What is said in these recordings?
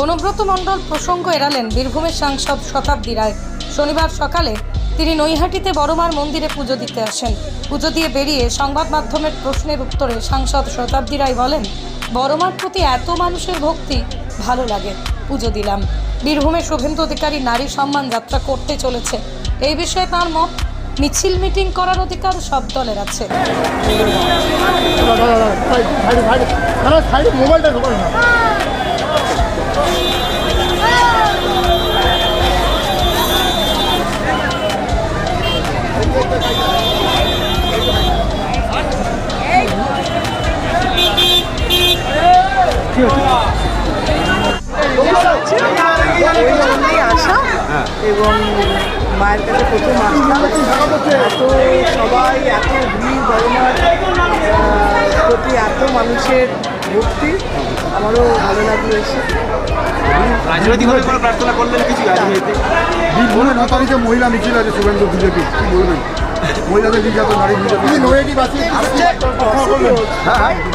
অনুব্রত মণ্ডল প্রসঙ্গ এড়ালেন বীরভূমের সাংসদ শতাব্দী রায়। শনিবার সকালে তিনি নৈহাটিতে বড়মার মন্দিরে পুজো দিতে আসেন। পুজো দিয়ে বেরিয়ে সংবাদ মাধ্যমের প্রশ্নের উত্তরে সাংসদ শতাব্দী রায় বলেন, বড়মার প্রতি এত মানুষের ভক্তি, ভালো লাগে, পুজো দিলাম। বীরভূমের শুভেন্দু অধিকারী নারী সম্মান যাত্রা করতে চলেছে। এই বিষয়ে তার মত, মিছিল মিটিং করার অধিকার সব দলের আছে। মোবাইলটা আসা এবং মায়ের কাছে প্রথম আসলাম এত সবাই এত ভিড় গরমার প্রতি এত মানুষের ভক্তি আমারও ভালো লাগল এসে রাজনৈতিকভাবে কোনো প্রার্থনা করলেন কিছু তারিখে মহিলা মিছিল আছে শুভেন্দু বিজেপি, কি বলবেন? মহিলাদের নির্যাতন নারী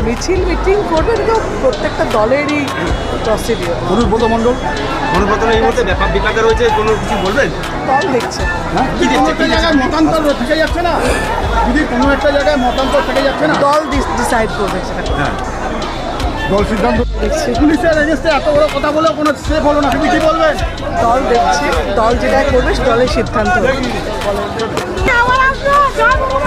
মিছিল মিটিং করবেন তো প্রত্যেকটা দলেরই প্রসিডিওর অনুব্রত মণ্ডল এই মুহূর্তে বিপাকে রয়েছে কোনো কিছু বলবেন? দল দেখছে। কি কোনো দেখছে একটা জায়গায় মতান্তর থেকে যাচ্ছে না। যদি কোনো একটা জায়গায় মতান্তর থেকে যাচ্ছে না। দল ডিসাইড করবে সেটা দল সিদ্ধান্ত পুলিশের এগেস্টে এত বড় কথা বলেও কোনো সেফ হলো না। তুমি কি বলবেন দল দেখছে দল যেটা করবে দলের সিদ্ধান্ত। John